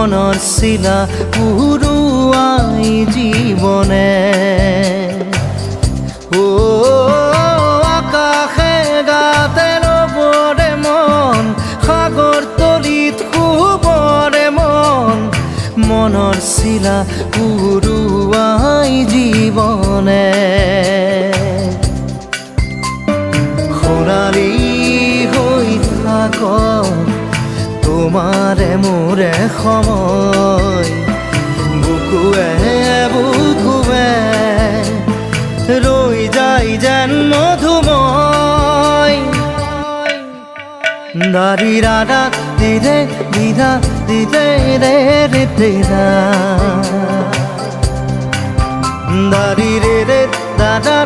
শিলা পুরুয়াই জীবনে। ও আকাশে গাতে ৰবৰে মন সাগৰ তলিত শুবৰে মন। মনৰ চিলা উৰুৱাই জীৱনে তোমাৰে মোৰে সময়। বুকুৱে বুকুৱে, ৰৈ যায় যেন মধুময়। দাৰি ৰাধা দিদে দিদা দিদে ৰে ৰে, দিদা। দাৰি ৰে ৰে, দাদা